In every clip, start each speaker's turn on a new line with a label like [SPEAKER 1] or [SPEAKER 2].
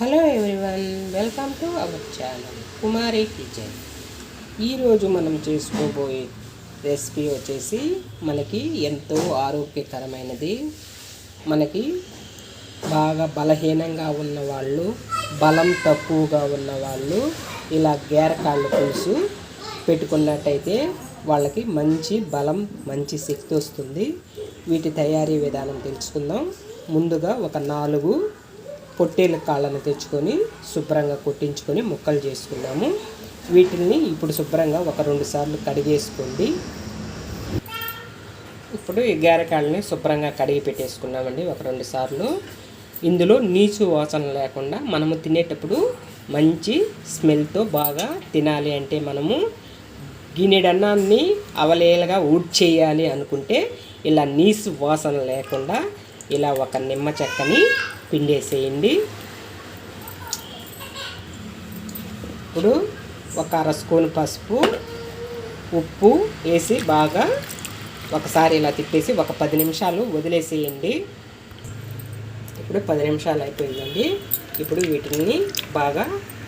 [SPEAKER 1] Hello everyone welcome to our channel Kumari kitchen. ఈరోజు మనం చేసుకోబోయే రెసిపీ వచ్చేసి మనకి ఎంతో ఆరోగ్యకరమైనది. మనకి బాగా బలహీనంగా ఉన్న వాళ్ళు బలం తక్కువగా ఉన్న వాళ్ళు ఇలా గేరకాళ్ళు పులుసు పెట్టుకున్నట్టయితే వాళ్ళకి మంచి బలం మంచి శక్తి వస్తుంది. వీటి తయారీ విధానం తెలుసుకుందాం. ముందుగా ఒక నాలుగు పొట్టేల కాళ్ళను తెచ్చుకొని శుభ్రంగా కొట్టించుకొని ముక్కలు చేసుకున్నాము. వీటిని ఇప్పుడు శుభ్రంగా ఒక రెండు సార్లు కడిగేసుకోండి. ఇప్పుడు ఈ గారెకాయలని శుభ్రంగా కడిగి పెట్టేసుకున్నామండి ఒక రెండు సార్లు. ఇందులో నీచు వాసన లేకుండా మనము తినేటప్పుడు మంచి స్మెల్తో బాగా తినాలి అంటే మనము గిన్నెడన్నాన్ని అవలేలుగా ఊడ్చేయాలి అనుకుంటే ఇలా నీసు వాసన లేకుండా ఇలా ఒక నిమ్మ చెక్కని పిండేసేయండి. ఇప్పుడు ఒక అర స్పూన్ పసుపు ఉప్పు వేసి బాగా ఒకసారి ఇలా తిప్పేసి ఒక పది నిమిషాలు వదిలేసేయండి. ఇప్పుడు పది నిమిషాలు అయిపోయిందండి. ఇప్పుడు వీటిని బాగా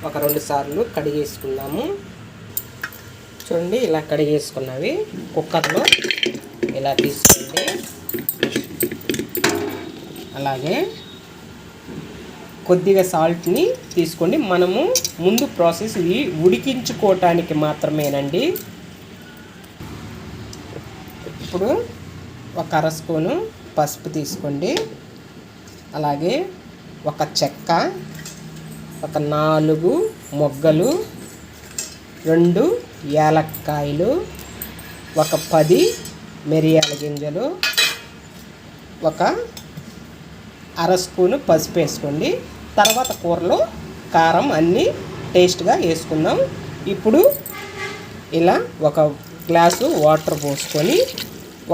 [SPEAKER 1] ఒక రెండు సార్లు కడిగేసుకున్నాము చూడండి ఇలా కడిగేసుకున్నవి కుక్కర్లో ఇలా తీసుకోండి. అలాగే కొద్దిగా సాల్ట్ని తీసుకోండి. మనము ముందు ప్రాసెస్ ఇవి ఉడికించుకోవటానికి మాత్రమేనండి. ఇప్పుడు ఒక అర స్పూను పసుపు తీసుకోండి. అలాగే ఒక చెక్క ఒక నాలుగు మొగ్గలు రెండు యాలక్కాయలు ఒక పది మిరియాల గింజలు ఒక అర స్పూను పసుపు వేసుకోండి. తర్వాత కూరలో కారం అన్నీ టేస్ట్గా వేసుకుందాం. ఇప్పుడు ఇలా ఒక గ్లాసు వాటర్ పోసుకొని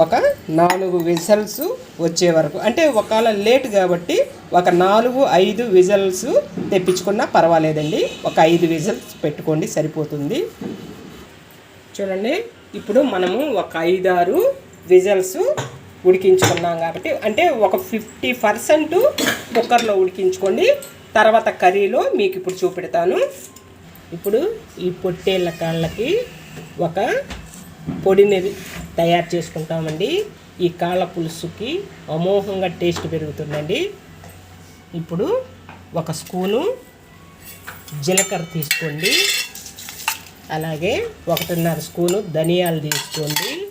[SPEAKER 1] ఒక నాలుగు విజల్స్ వచ్చే వరకు అంటే ఒకవేళ లేట్ కాబట్టి ఒక నాలుగు ఐదు విజల్స్ తెప్పించుకున్నా పర్వాలేదండి. ఒక ఐదు విజల్స్ పెట్టుకోండి సరిపోతుంది. చూడండి ఇప్పుడు మనము ఒక ఐదారు విజల్స్ ఉడికించుకున్నాం కాబట్టి అంటే ఒక ఫిఫ్టీ పర్సెంట్ కుక్కర్లో ఉడికించుకోండి. తర్వాత కర్రీలో మీకు ఇప్పుడు చూపెడతాను. ఇప్పుడు ఈ పొట్టేళ్ళ కాళ్ళకి ఒక పొడిని తయారు చేసుకుంటామండి. ఈ కాళ్ళ పులుసుకి అమోఘంగా టేస్ట్ పెరుగుతుందండి. ఇప్పుడు ఒక స్పూను జీలకర్ర తీసుకోండి. అలాగే ఒకటిన్నర స్పూను ధనియాలు తీసుకోండి.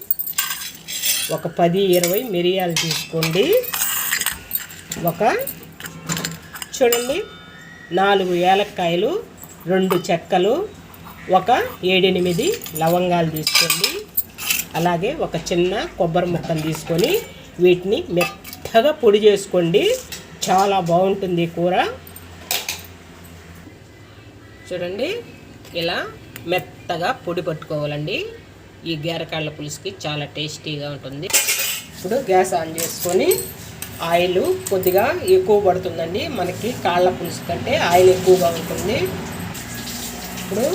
[SPEAKER 1] ఒక పది ఇరవై మిరియాలు తీసుకోండి. ఒక చూడండి నాలుగు ఏలక్కాయలు రెండు చెక్కలు ఒక ఏడెనిమిది లవంగాలు తీసుకోండి. అలాగే ఒక చిన్న కొబ్బరి ముక్కను తీసుకొని వీటిని మెత్తగా పొడి చేసుకోండి. చాలా బాగుంటుంది కూర. చూడండి ఇలా మెత్తగా పొడి పట్టుకోవాలండి. ఈ గేరకాళ్ళ పులుసుకి చాలా టేస్టీగా ఉంటుంది. ఇప్పుడు గ్యాస్ ఆన్ చేసుకొని ఆయిల్ కొద్దిగా ఎక్కువ పడుతుందండి. మనకి కాళ్ళ పులుసు కంటే ఆయిల్ ఎక్కువగా ఉంటుంది. ఇప్పుడు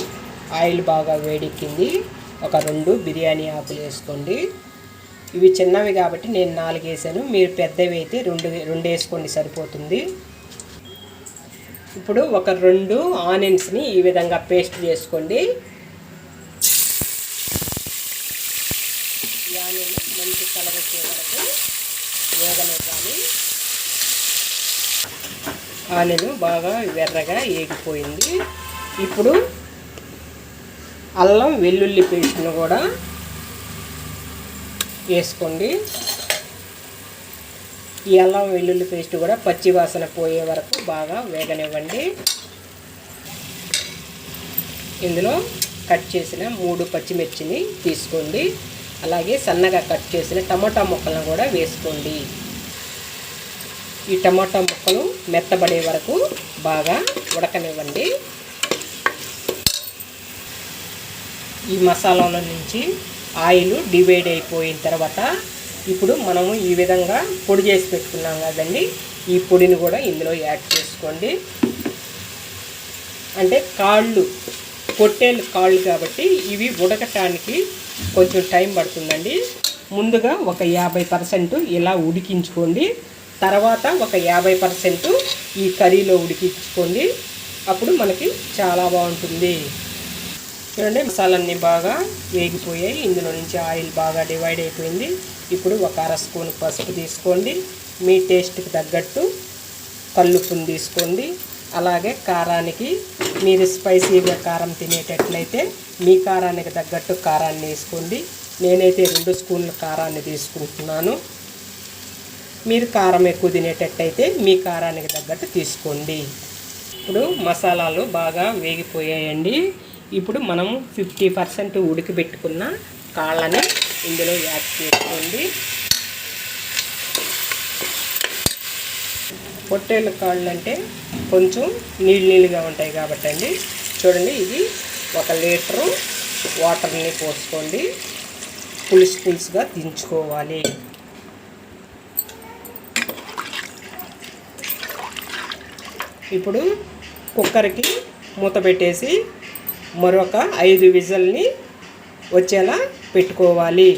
[SPEAKER 1] ఆయిల్ బాగా వేడెక్కింది. ఒక రెండు బిర్యానీ ఆకులు వేసుకోండి. ఇవి చిన్నవి కాబట్టి నేను నాలుగు వేసాను. మీరు పెద్దవి అయితే రెండు రెండు వేసుకోండి సరిపోతుంది. ఇప్పుడు ఒక రెండు ఆనియన్స్ని ఈ విధంగా పేస్ట్ చేసుకోండి. ఆనియన్ మంచి కలర్ వచ్చే వరకు వేగనివ్వాలి. ఆనియన్ బాగా ఎర్రగా ఏగిపోయింది. ఇప్పుడు అల్లం వెల్లుల్లి పేస్ట్ను కూడా వేసుకోండి. ఈ అల్లం వెల్లుల్లి పేస్ట్ కూడా పచ్చి వాసన పోయే వరకు బాగా వేగనివ్వండి. ఇందులో కట్ చేసిన మూడు పచ్చిమిర్చిని తీసుకోండి. అలాగే సన్నగా కట్ చేసిన టమోటా ముక్కలను కూడా వేసుకోండి. ఈ టమాటా ముక్కలు మెత్తబడే వరకు బాగా ఉడకనివ్వండి. ఈ మసాలాల నుంచి ఆయిల్ డివైడ్ అయిపోయిన తర్వాత ఇప్పుడు మనము ఈ విధంగా పొడి చేసి పెట్టుకున్నాం కదండి. ఈ పొడిని కూడా ఇందులో యాడ్ చేసుకోండి. అంటే కాళ్ళు పొట్టేళ్ళు కాళ్ళు కాబట్టి ఇవి ఉడకటానికి కొంచెం టైం పడుతుందండి. ముందుగా ఒక యాభై పర్సెంట్ ఇలా ఉడికించుకోండి. తర్వాత ఒక యాభై పర్సెంట్ ఈ కర్రీలో ఉడికించుకోండి. అప్పుడు మనకి చాలా బాగుంటుంది. చూడండి మసాలన్నీ బాగా వేగిపోయాయి. ఇందులో నుంచి ఆయిల్ బాగా డివైడ్ అయిపోయింది. ఇప్పుడు ఒక అర స్పూన్ పసుపు తీసుకోండి. మీ టేస్ట్కి తగ్గట్టు కల్లుపుని తీసుకోండి. అలాగే కారానికి మీరు స్పైసీగా కారం తినేటట్లయితే మీ కారానికి తగ్గట్టు కారాన్ని వేసుకోండి. నేనైతే రెండు స్పూన్ల కారాన్ని తీసుకుంటున్నాను. మీరు కారం ఎక్కువ తినేటట్టయితే మీ కారానికి తగ్గట్టు తీసుకోండి. ఇప్పుడు మసాలాలు బాగా వేగిపోయాయండి. ఇప్పుడు మనం ఫిఫ్టీ పర్సెంట్ ఉడికిపెట్టుకున్న కాళ్ళని ఇందులో యాడ్ చేసుకోండి. పొట్టేళ్ళ కాళ్ళు అంటే కొంచెం నీళ్ళు నీళ్ళుగా ఉంటాయి కాబట్టి అండి. చూడండి ఇది ఒక లీటరు వాటర్ని పోసుకోండి. పులుసు పులుసుగా దించుకోవాలి. ఇప్పుడు కుక్కర్కి మూత పెట్టేసి మరొక ఐదు విజల్ని వచ్చేలా పెట్టుకోవాలి.